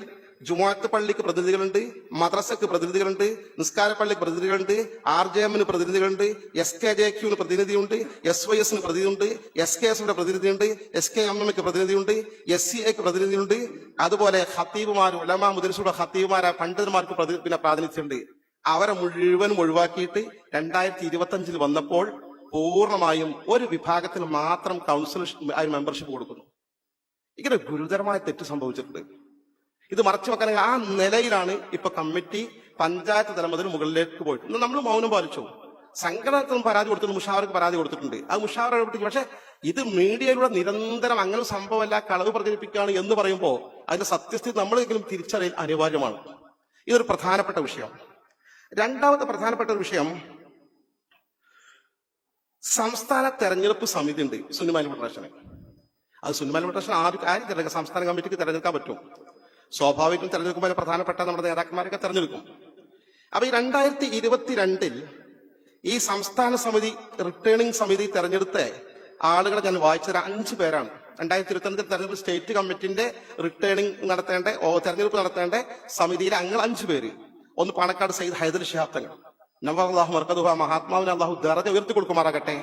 ജുമാത്ത് പള്ളിക്ക് പ്രതിനിധികളുണ്ട് മദ്രസക്ക് പ്രതിനിധികളുണ്ട് നിസ്കാര പള്ളിക്ക് പ്രതിനിധികളുണ്ട് ആർ ജെ എമ്മിന് പ്രതിനിധികളുണ്ട് എസ് കെ ജെ ക്യുവിന് പ്രതിനിധിയുണ്ട് എസ് വൈ എസിന് പ്രതിനിധിയുണ്ട് എസ് കെ എസിന്റെ പ്രതിനിധിയുണ്ട് എസ് കെ എം എമ്മിക്ക് പ്രതിനിധിയുണ്ട് എസ് സി എക്ക് പ്രതിനിധിയുണ്ട്. അതുപോലെ ഹത്തീബുമാർ ഉലമ മുദരിസുടെ ഹത്തീബുമാരായ പണ്ഡിതന്മാർക്ക് പിന്നെ പ്രാതിനിധ്യമുണ്ട്. അവരെ മുഴുവൻ ഒഴിവാക്കിയിട്ട് രണ്ടായിരത്തി ഇരുപത്തി അഞ്ചിൽ വന്നപ്പോൾ പൂർണമായും ഒരു വിഭാഗത്തിൽ മാത്രം കൗൺസിൽ മെമ്പർഷിപ്പ് കൊടുക്കുന്നു. ഇങ്ങനെ ഗുരുതരമായ തെറ്റ് സംഭവിച്ചിട്ടുണ്ട്. ഇത് മറച്ചു വെക്കാൻ ആ നിലയിലാണ് ഇപ്പൊ കമ്മിറ്റി പഞ്ചായത്ത് തലം മുതൽ മുകളിലേക്ക് പോയിട്ട്. ഇന്ന് നമ്മൾ മൗനം പാലിച്ചു. സംഘടനത്തിനും പരാതി കൊടുത്തിട്ടുണ്ട് മുഷാവർക്ക് പരാതി കൊടുത്തിട്ടുണ്ട്. ആ മുഷാവർ ഇടപെട്ടു പക്ഷെ ഇത് മീഡിയയിലൂടെ നിരന്തരം അങ്ങനെ സംഭവമല്ല കളവ് പ്രചരിപ്പിക്കുകയാണ് എന്ന് പറയുമ്പോൾ അതിന്റെ സത്യസ്ഥിതി നമ്മളെങ്കിലും തിരിച്ചറിയൽ അനിവാര്യമാണ്. ഇതൊരു പ്രധാനപ്പെട്ട വിഷയം. രണ്ടാമത്തെ പ്രധാനപ്പെട്ട ഒരു വിഷയം സംസ്ഥാന തെരഞ്ഞെടുപ്പ് സമിതി ഉണ്ട് സുനിമാലി ഫെഡറേഷന് അത് സുനിമാലി ഫെഡറേഷൻ ആദ്യം ആരും തിരഞ്ഞെടുക്കും. സംസ്ഥാന കമ്മിറ്റിക്ക് തിരഞ്ഞെടുക്കാൻ പറ്റും. സ്വാഭാവികം തെരഞ്ഞെടുക്കുമ്പോൾ പ്രധാനപ്പെട്ട നമ്മുടെ നേതാക്കന്മാരൊക്കെ തിരഞ്ഞെടുക്കും. അപ്പൊ ഈ രണ്ടായിരത്തി ഇരുപത്തിരണ്ടിൽ ഈ സംസ്ഥാന സമിതി റിട്ടേണിംഗ് സമിതി തെരഞ്ഞെടുത്ത ആളുകളെ ഞാൻ വായിച്ചത് അഞ്ച് പേരാണ്. രണ്ടായിരത്തി ഇരുപത്തി തെരഞ്ഞെടുപ്പ് സ്റ്റേറ്റ് കമ്മിറ്റിന്റെ റിട്ടേണിംഗ് നടത്തേണ്ട തെരഞ്ഞെടുപ്പ് നടത്തേണ്ട സമിതിയിലെ അംഗങ്ങൾ അഞ്ചു പേര്. ഒന്ന് പാണക്കാട് സയ്യിദ് ഹൈദർ ഷിഹാബ് തങ്ങൾ. നവർ അള്ളാഹു മർക്കതുഹ മഹാത്മാവിനെ അള്ളാഹു ദറജ ഉയർത്തി കൊടുക്കുമാറാകട്ടെ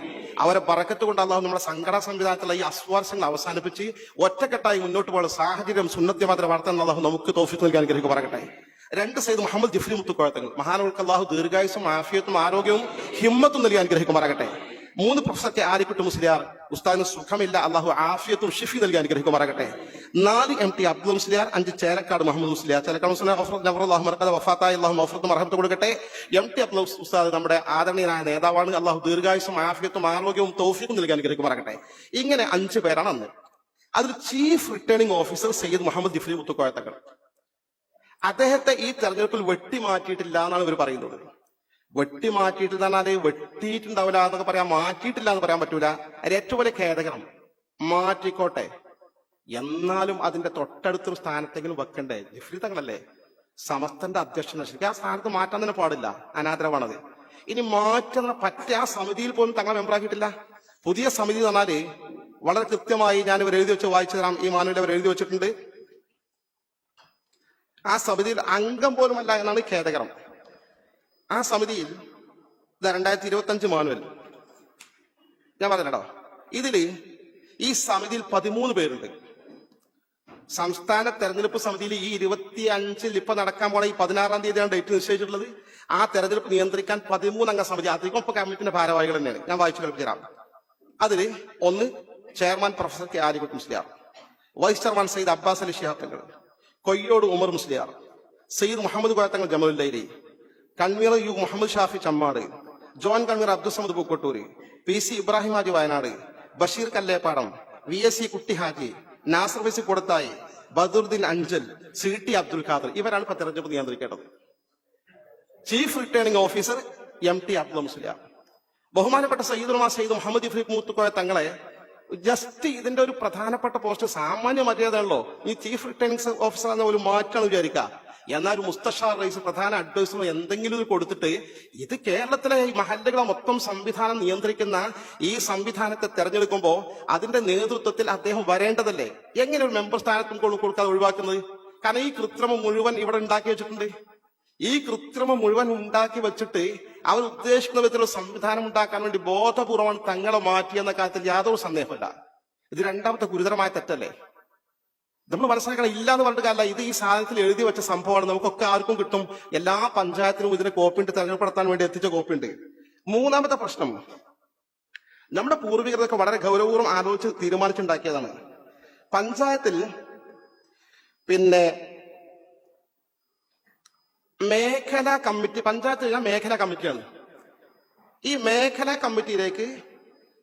അവരെ പറക്കത്ത് കൊണ്ട് അള്ളാഹു നമ്മുടെ സംഘടനാ സംവിധാനത്തിലുള്ള ഈ അസ്വാർശങ്ങൾ അവസാനിപ്പിച്ച് ഒറ്റക്കെട്ടായി മുന്നോട്ട് പോകുന്ന സാഹചര്യം സുന്നത്തി മാത്രം വളർത്താൻ അള്ളാഹു നമുക്ക് തോഫിക്ക് നൽകാൻ അനുഗ്രഹിക്കുമാറാകട്ടെ. രണ്ട് സൈദ് മുഹമ്മദ് ജിഫ്രി മുത്തുക്കോഴത്തങ്ങൾ. മഹാനുകൾക്ക് അള്ളാഹു ദീർഘായുസും ആഫിയത്തും ആരോഗ്യവും ഹിമ്മത്തും നൽകി അനുഗ്രഹിക്കുമാറാകട്ടെ. മൂന്ന് പ്രൊഫസർ കെ ആലിക്കുട്ടി മുസ്ലിയാർ ഉസ്താദിന് സുഖമില്ല അള്ളാഹു ആഫിയത്തും ഷിഫി നൽകി അനുഗ്രഹിക്കുമാറാകട്ടെ. നാല് എം ടി അബ്ദുൽ മുസ്ലിയാർ അഞ്ച് ചേരക്കാട് മുഹമ്മദ് മുസ്ലിയാർ. ചേരക്കാട് മറക്കാതെ വഫാത്തായി അള്ളാഹു മഫറത്ത് മറഹത്ത് കൊടുക്കട്ടെ. എം ടി അബ്ദുൽ ഉസ്താദ് നമ്മുടെ ആദരണീയനായ നേതാവാണ്. അള്ളാഹു ദീർഘായുസും ആഫിയത്തും ആരോഗ്യവും തൗഫീഖും നൽകി പറയട്ടെ ഇങ്ങനെ അഞ്ച് പേരാണ് അന്ന്. അതിൽ chief returning officer Sayyid Muhammad Jifri മുത്തുക്കോയത്തക്കൾ. അദ്ദേഹത്തെ ഈ തെരഞ്ഞെടുപ്പിൽ വെട്ടിമാറ്റിയിട്ടില്ല എന്നാണ് ഇവർ പറയുന്നത്. വെട്ടി വെട്ടിമാറ്റിയിട്ട് പറഞ്ഞാൽ വെട്ടിയിട്ടുണ്ടാവില്ല എന്നൊക്കെ പറയാം മാറ്റിയിട്ടില്ല എന്ന് പറയാൻ പറ്റൂല. അതിൽ ഏറ്റവും വലിയ ഖേദകരം മാറ്റിക്കോട്ടെ. എന്നാലും അതിന്റെ തൊട്ടടുത്തൊരു സ്ഥാനത്തെങ്കിലും വെക്കണ്ടേ? ജിഫ്രി തങ്ങളല്ലേ സമസ്തന്റെ അധ്യക്ഷൻ ആ സ്ഥാനത്ത് മാറ്റാൻ തന്നെ പാടില്ല അനാദരവാണത്. ഇനി മാറ്റുന്ന പറ്റ ആ സമിതിയിൽ പോലും തങ്ങളെ മെമ്പറാക്കിയിട്ടില്ല പുതിയ സമിതി എന്ന് വളരെ കൃത്യമായി ഞാൻ ഇവർ എഴുതി വെച്ച് വായിച്ചു തരാം. ഈ മാനുവിൽ അവർ എഴുതി വെച്ചിട്ടുണ്ട്. ആ സമിതിയിൽ അംഗം പോലും അല്ല എന്നാണ് ഖേദകരം. ആ സമിതിയിൽ രണ്ടായിരത്തി ഇരുപത്തി അഞ്ച് മാനുവൽ. ഞാൻ പറഞ്ഞോ ഇതിൽ ഈ സമിതിയിൽ പതിമൂന്ന് പേരുണ്ട്. സംസ്ഥാന തെരഞ്ഞെടുപ്പ് സമിതിയിൽ ഈ ഇരുപത്തി അഞ്ചിൽ ഇപ്പൊ നടക്കാൻ പോണ ഈ പതിനാറാം തീയതിയാണ് ഡേറ്റ് നിശ്ചയിച്ചിട്ടുള്ളത്. ആ തെരഞ്ഞെടുപ്പ് നിയന്ത്രിക്കാൻ പതിമൂന്നംഗ സമിതി അധികം ഇപ്പൊ കമ്മിറ്റിന്റെ ഭാരവാഹികൾ തന്നെയാണ്. ഞാൻ വായിച്ചു കേൾപ്പിച്ചതാണ് അതിൽ ഒന്ന് chairman professor K Alikutty Musliyar. Vice chairman Sayyid Abbas Ali Shihab Thangal. Koyyode Umar Musliyar. Sayyid Muhammad Koyathangal Jamalullaili. Convener U Muhammad Shafi Chemmad. Joint convener Abdul Samad Pookkottur. P C Ibrahim Haji Wayanad. Basheer Kallepadam. V S C Kutty Haji. Nasar വൈസി കൊടുത്തായി Badruddin Anchal C T Abdul Khader ഇവരാണ് ഇപ്പൊ തെരഞ്ഞെടുപ്പ് നിയന്ത്രിക്കേണ്ടത്. Chief returning officer M T Abdul Musliyar. ബഹുമാനപ്പെട്ട സയ്യിദുൽമാ സയ്യിദ് മുഹമ്മദ് ഇഫ്രീഖ് മൂത്തുക്കോയ തങ്ങളെ just ഇതിന്റെ ഒരു പ്രധാനപ്പെട്ട പോസ്റ്റ് സാമാന്യ മര്യാദയാണല്ലോ ഈ ചീഫ് റിട്ടേണിംഗ് ഓഫീസർ എന്ന ഒരു മാറ്റാണ് വിചാരിക്കുക. എന്നാൽ ഒരു മുസ്തഷാർ റൈസ് പ്രധാന അഡ്വൈസും എന്തെങ്കിലും കൊടുത്തിട്ട് ഇത് കേരളത്തിലെ ഈ മഹല്ലുകളെ മൊത്തം സംവിധാനം നിയന്ത്രിക്കുന്ന ഈ സംവിധാനത്തെ തെരഞ്ഞെടുക്കുമ്പോൾ അതിന്റെ നേതൃത്വത്തിൽ അദ്ദേഹം വരേണ്ടതല്ലേ? എങ്ങനെ ഒരു മെമ്പർ സ്ഥാനത്തും കൊടുക്കാതെ ഒഴിവാക്കുന്നത്? കാരണം ഈ കൃത്രിമം മുഴുവൻ ഇവിടെ ഉണ്ടാക്കി വെച്ചിട്ടുണ്ട്. ഈ കൃത്രിമം മുഴുവൻ ഉണ്ടാക്കി വെച്ചിട്ട് അവർ ഉദ്ദേശിക്കുന്ന വിധത്തിലുള്ള സംവിധാനം ഉണ്ടാക്കാൻ വേണ്ടി ബോധപൂർവമാണ് തങ്ങളെ മാറ്റിയെന്ന കാര്യത്തിൽ യാതൊരു സന്ദേഹമില്ല ഇത് രണ്ടാമത്തെ ഗുരുതരമായ തെറ്റല്ലേ? നമ്മൾ മനസ്സിലാക്കണം ഇല്ല എന്ന് പറഞ്ഞിട്ട് കാര്യമില്ല. ഇത് ഈ സാധനത്തിൽ എഴുതി വെച്ച സംഭവമാണ്. നമുക്കൊക്കെ ആർക്കും കിട്ടും. എല്ലാ പഞ്ചായത്തിനും ഇതിന് കോപ്പിയുണ്ട് തെരഞ്ഞെടുപ്പ് വേണ്ടി എത്തിച്ച കോപ്പിയുണ്ട് മൂന്നാമത്തെ പ്രശ്നം. നമ്മുടെ പൂർവികരൊക്കെ വളരെ ഗൗരവപൂർവം ആലോചിച്ച് തീരുമാനിച്ചുണ്ടാക്കിയതാണ്. പഞ്ചായത്തിൽ പിന്നെ മേഖലാ കമ്മിറ്റി പഞ്ചായത്ത് മേഖലാ കമ്മിറ്റിയാണ്. ഈ മേഖലാ കമ്മിറ്റിയിലേക്ക്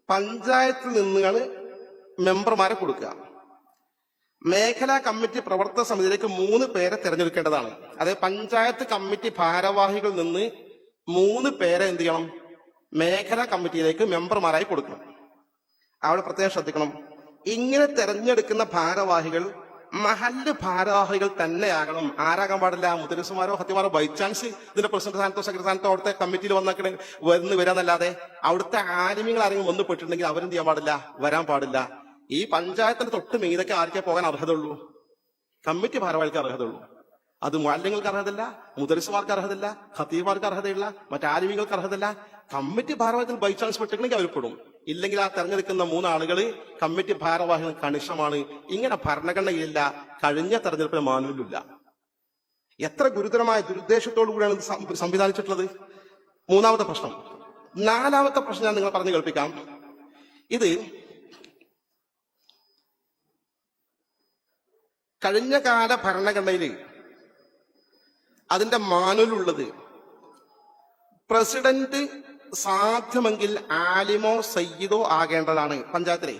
പഞ്ചായത്തിൽ നിന്നുകൾ മെമ്പർമാരെ കൊടുക്കുക. മേഖലാ കമ്മിറ്റി പ്രവർത്തന സമിതിയിലേക്ക് മൂന്ന് പേരെ തിരഞ്ഞെടുക്കേണ്ടതാണ്. അതായത് പഞ്ചായത്ത് കമ്മിറ്റി ഭാരവാഹികളിൽ നിന്ന് മൂന്ന് പേരെ എന്ത് ചെയ്യണം? മേഖലാ കമ്മിറ്റിയിലേക്ക് മെമ്പർമാരായി കൊടുക്കണം. അവിടെ പ്രത്യേകം ശ്രദ്ധിക്കണം. ഇങ്ങനെ തെരഞ്ഞെടുക്കുന്ന ഭാരവാഹികൾ മഹല്ല് ഭാരവാഹികൾ തന്നെയാകണം. ആരാകാൻ പാടില്ല? മുദ്രസുമാരോ ഹത്യമാരോ ബൈ ചാൻസ് ഇതിന്റെ പ്രസിഡന്റ് സ്ഥാനത്തോ സെക്രട്ടറി സ്ഥാനത്തോ അവിടുത്തെ കമ്മിറ്റിയിൽ വന്നൊക്കെ വന്ന് വരാന്നല്ലാതെ അവിടുത്തെ ആലിമ്യങ്ങൾ ആരെങ്കിലും വന്ന് പെട്ടിട്ടുണ്ടെങ്കിൽ അവരെന്ത് ചെയ്യാൻ പാടില്ല? വരാൻ പാടില്ല. ഈ പഞ്ചായത്തിന് തൊട്ട് മീതൊക്കെ ആർക്കേ പോകാൻ അർഹതയുള്ളൂ? കമ്മിറ്റി ഭാരവാഹികൾക്ക് അർഹതയുള്ളൂ. അത് മാലിന്യങ്ങൾക്ക് അർഹതല്ല മുദരിസുമാർക്ക് അർഹതയില്ല ഖത്തീബാർക്ക് അർഹതയില്ല മറ്റാലിമികൾക്ക് അർഹതല്ല കമ്മിറ്റി ഭാരവാഹികൾ ബൈ ചാൻസ് പെട്ടിട്ടുണ്ടെങ്കിൽ പെടും. ഇല്ലെങ്കിൽ ആ തെരഞ്ഞെടുക്കുന്ന മൂന്നാളുകൾ കമ്മിറ്റി ഭാരവാഹികൾ കണിശമാണ്. ഇങ്ങനെ ഭരണഘടനയില്ല കഴിഞ്ഞ തെരഞ്ഞെടുപ്പിന് മാനുവിലില്ല എത്ര ഗുരുതരമായ ദുരുദ്ദേശത്തോടു കൂടിയാണ് സംവിധാനിച്ചിട്ടുള്ളത്? മൂന്നാമത്തെ പ്രശ്നം. നാലാമത്തെ പ്രശ്നം ഞാൻ നിങ്ങൾ പറഞ്ഞു കേൾപ്പിക്കാം. ഇത് കഴിഞ്ഞ കാല ഭരണഘടനയിൽ അതിന്റെ മാനുലുള്ളത് പ്രസിഡന്റ് സാധ്യമെങ്കിൽ ആലിമോ സയ്യിദോ ആകേണ്ടതാണ്. പഞ്ചായത്തിലെ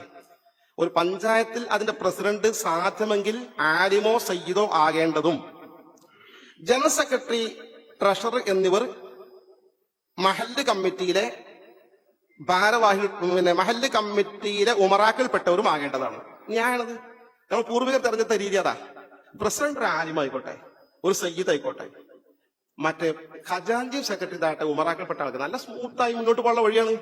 ഒരു പഞ്ചായത്തിൽ അതിന്റെ പ്രസിഡന്റ് സാധ്യമെങ്കിൽ ആലിമോ സയ്യിദോ ആകേണ്ടതും. ജനറൽ സെക്രട്ടറി ട്രഷറർ എന്നിവർ മഹല്ല് കമ്മിറ്റിയിലെ ഭാരവാഹികൾ പിന്നെ മഹല്ല് കമ്മിറ്റിയിലെ ഉമറാക്കിൽപ്പെട്ടവരും ആകേണ്ടതാണ്. ഞാനത് നമ്മൾ പൂർവികർ തെരഞ്ഞെടുത്ത രീതി അതാ. പ്രസിഡന്റ് ഒരു ആലിമായിക്കോട്ടെ ഒരു സയ്യിദ് ആയിക്കോട്ടെ. മറ്റേ ഖജാൻജി സെക്രട്ടറി ഇതാട്ടെ ഉമറാക്കപ്പെട്ട ആൾക്ക് നല്ല സ്മൂത്തായി മുന്നോട്ട് പോകാനുള്ള വഴിയാണ്.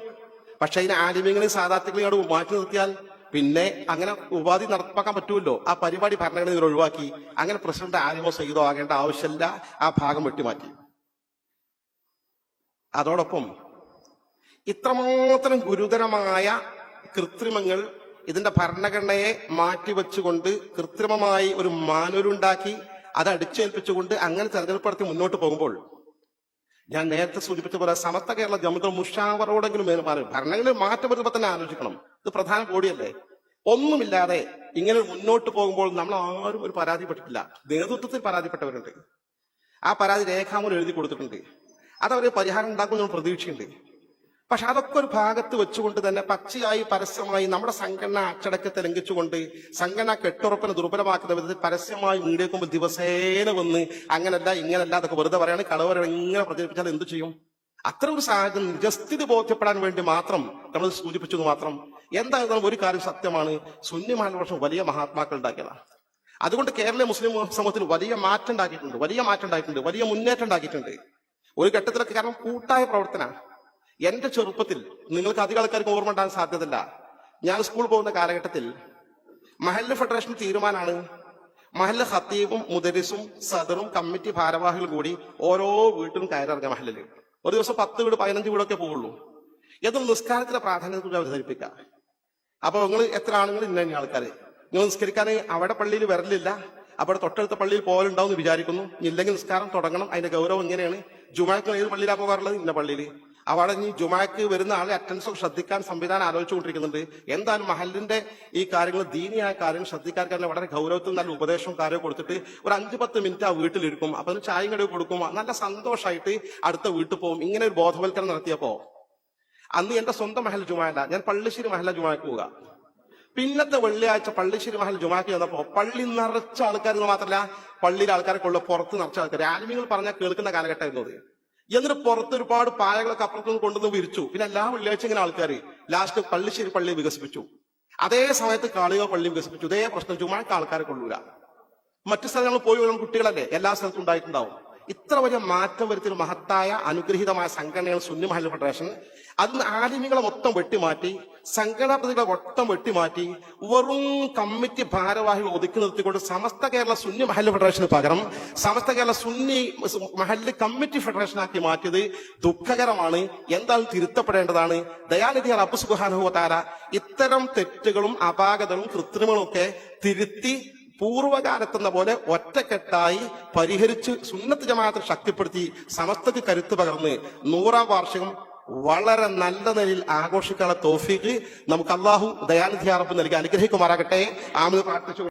പക്ഷെ അതിന് ആലിമ്യങ്ങളെയും അവിടെ മാറ്റി നിർത്തിയാൽ പിന്നെ അങ്ങനെ ഉപാധി നടപ്പാക്കാൻ പറ്റുമല്ലോ. ആ പരിപാടി ഭരണഘടന ഒഴിവാക്കി അങ്ങനെ പ്രസിഡന്റ് ആലിമോ സയ്യിദോ ആകേണ്ട ആവശ്യമില്ല. ആ ഭാഗം വെട്ടിമാറ്റി. അതോടൊപ്പം ഇത്രമാത്രം ഗുരുതരമായ കൃത്രിമങ്ങൾ ഇതിന്റെ ഭരണഘടനയെ മാറ്റിവെച്ചുകൊണ്ട് കൃത്രിമമായി ഒരു മാനുരുണ്ടാക്കി അത് അടിച്ചേൽപ്പിച്ചുകൊണ്ട് അങ്ങനെ തെരഞ്ഞെടുപ്പ് നടത്തി മുന്നോട്ട് പോകുമ്പോൾ ഞാൻ നേരത്തെ സൂചിപ്പിച്ച പോലെ സമസ്ത കേരള ജമിത മുഷാവറോടെങ്കിലും മാറി. ഭരണങ്ങളിൽ മാറ്റം വരുമ്പോൾ തന്നെ ആലോചിക്കണം. ഇത് പ്രധാന ബോഡിയല്ലേ? ഒന്നുമില്ലാതെ ഇങ്ങനെ മുന്നോട്ട് പോകുമ്പോൾ നമ്മൾ ആരും ഒരു പരാതിപ്പെട്ടിട്ടില്ല നേതൃത്വത്തിൽ പരാതിപ്പെട്ടവരുണ്ട്. ആ പരാതി രേഖാമൂലം എഴുതി കൊടുത്തിട്ടുണ്ട്. അതവര് പരിഹാരം ഉണ്ടാക്കുമെന്ന് നമ്മൾ പ്രതീക്ഷയുണ്ട് പക്ഷെ അതൊക്കെ ഒരു ഭാഗത്ത് വെച്ചുകൊണ്ട് തന്നെ പച്ചയായി പരസ്യമായി നമ്മുടെ സംഘടന അച്ചടക്കത്തെ ലംഘിച്ചുകൊണ്ട് സംഘടന കെട്ടുറപ്പിനെ ദുർബലമാക്കുന്ന വിധത്തിൽ പരസ്യമായി മുമ്പ് ദിവസേന വന്ന് അങ്ങനല്ല ഇങ്ങനല്ല അതൊക്കെ വെറുതെ പറയാണ് കളവര ഇങ്ങനെ പ്രചരിപ്പിച്ചാൽ എന്ത് ചെയ്യും? അത്ര ഒരു സാഹചര്യം നിജസ്ഥിതി ബോധ്യപ്പെടാൻ വേണ്ടി മാത്രം നമ്മൾ സൂചിപ്പിച്ചു എന്ന് മാത്രം. എന്തായിരുന്നാലും ഒരു കാര്യം സത്യമാണ് സുന്നി മഹാനവർഷം വലിയ മഹാത്മാക്കൾ ഉണ്ടാക്കിയതാണ് അതുകൊണ്ട് കേരള മുസ്ലിം സമൂഹത്തിൽ വലിയ മാറ്റം ഉണ്ടാക്കിയിട്ടുണ്ട് വലിയ മാറ്റം ഉണ്ടാക്കിയിട്ടുണ്ട് വലിയ മുന്നേറ്റം ഉണ്ടാക്കിയിട്ടുണ്ട്. ഒരു ഘട്ടത്തിലൊക്കെ കാരണം കൂട്ടായ പ്രവർത്തനമാണ് എന്റെ ചെറുപ്പത്തിൽ നിങ്ങൾക്ക് അധികം ആൾക്കാർക്ക് ഓർമ്മ ഉണ്ടാകാൻ സാധ്യതയില്ല. ഞാൻ സ്കൂൾ പോകുന്ന കാലഘട്ടത്തിൽ മഹല്ല ഫെഡറേഷൻ തീരുമാനമാണ് മഹല്ല ഹത്തീബും മുദരിസും സദറും കമ്മിറ്റി ഭാരവാഹികളും കൂടി ഓരോ വീട്ടിലും കയറിറങ്ങുക മഹലിൽ ഒരു ദിവസം പത്ത് വീട് പതിനഞ്ച് വീടൊക്കെ പോവുള്ളൂ. ഏതും നിസ്കാരത്തിന്റെ പ്രാധാന്യത്തെ അവതരിപ്പിക്കാം അപ്പൊ നിങ്ങൾ എത്ര ആണുങ്ങൾ ഇന്ന തന്നെ ആൾക്കാർ നിങ്ങൾ നിസ്കരിക്കാൻ അവിടെ പള്ളിയിൽ വരലില്ല. അവിടെ തൊട്ടടുത്ത പള്ളിയിൽ പോകലുണ്ടാവും എന്ന് വിചാരിക്കുന്നു. ഇല്ലെങ്കിൽ നിസ്കാരം തുടങ്ങണം. അതിന്റെ ഗൗരവം എങ്ങനെയാണ്? ജുമാക്ക് ഏത് പള്ളിയിലാണ് പോകാറുള്ളത്? ഇന്ന പള്ളിയിൽ അവിടെ ഈ ജുമാക്ക് വരുന്ന ആളെ അറ്റൻഷൻ ശ്രദ്ധിക്കാൻ സംവിധാനം ആലോചിച്ചുകൊണ്ടിരിക്കുന്നുണ്ട്. എന്താണ് മഹലിന്റെ ഈ കാര്യങ്ങൾ ദീനിയായ കാര്യങ്ങൾ ശ്രദ്ധിക്കാൻ കാരണം വളരെ ഗൗരവത്തിൽ നല്ല ഉപദേശവും കാര്യവും കൊടുത്തിട്ട് ഒരു അഞ്ച് പത്ത് മിനിറ്റ് ആ വീട്ടിലിരിക്കും. അപ്പൊ ചായയും കടവ് കൊടുക്കും. നല്ല സന്തോഷമായിട്ട് അടുത്ത വീട്ടിൽ പോകും. ഇങ്ങനെ ഒരു ബോധവൽക്കരണം നടത്തിയപ്പോ അന്ന് എന്റെ സ്വന്തം മഹൽ ജുമായല്ല ഞാൻ പള്ളിശ്ശേരി മഹല ജുമാക്ക് പോവുക. പിന്നത്തെ വെള്ളിയാഴ്ച പള്ളിശ്ശേരി മഹൽ ജുമാക്ക് ചെന്നപ്പോ പള്ളി നിറച്ച ആൾക്കാർ മാത്രമല്ല പള്ളിയിലെ ആൾക്കാരെ കൊള്ള പുറത്ത് നിറച്ച ആൾക്കാർ ആലിമികൾ പറഞ്ഞാൽ കേൾക്കുന്ന കാലഘട്ടമായിരുന്നു അത്. എന്നിട്ട് പുറത്ത് ഒരുപാട് പായകളൊക്കെ അപ്പുറത്തുനിന്ന് കൊണ്ടുവന്ന് വിരിച്ചു. പിന്നെ എല്ലാ വെള്ളിയാഴ്ച ഇങ്ങനെ ആൾക്കാർ ലാസ്റ്റ് പള്ളിശ്ശേരി പള്ളി വികസിപ്പിച്ചു. അതേ സമയത്ത് കാളിക പള്ളി വികസിപ്പിച്ചു. ഇതേ പ്രശ്നം ജുമാക്ക് ആൾക്കാരെ കൊള്ളൂല. മറ്റു സ്ഥലങ്ങളിൽ പോയി വരുന്ന കുട്ടികളല്ലേ എല്ലാ സ്ഥലത്തും ഉണ്ടായിട്ടുണ്ടാവും. ഇത്ര വലിയ മാറ്റം വരുത്തിയ മഹത്തായ അനുഗ്രഹീതമായ സംഘടനകൾ സുന്നി മഹൽ ഫെഡറേഷൻ. അതിന് ആലിമികളെ മൊത്തം വെട്ടിമാറ്റി സംഘടനാ പ്രതികളെ മൊത്തം വെട്ടിമാറ്റി വെറും കമ്മിറ്റി ഭാരവാഹികൾ ഒതുക്കി നിർത്തിക്കൊണ്ട് സമസ്ത കേരള സുന്നി മഹൽ ഫെഡറേഷന് പകരം സമസ്ത കേരള സുന്നി മഹൽ കമ്മിറ്റി ഫെഡറേഷനാക്കി മാറ്റിയത് ദുഃഖകരമാണ്. എന്താണ് തിരുത്തപ്പെടേണ്ടതാണ്. ദയാനിധി റബ്ബ് സുഖാനുഭവത്താര ഇത്തരം തെറ്റുകളും അപാകതകളും കൃത്രിമങ്ങളും ഒക്കെ തിരുത്തി പൂർവകാലത്തെന്ന പോലെ ഒറ്റക്കെട്ടായി പരിഹരിച്ച് സുന്നത്ത് ജമാഅത്തെ ശക്തിപ്പെടുത്തി സമസ്തക്ക് കരുത്ത് പകർന്ന് നൂറാം വാർഷികം വളരെ നല്ല നിലയിൽ ആഘോഷിക്കാനുള്ള തോഫീക്ക് നമുക്ക് അള്ളാഹു ദയാനിധി അറബ് നൽകി. അനുഗ്രഹിക്കുമാറാകട്ടെ. ആമിന് പ്രാർത്ഥിച്ചു.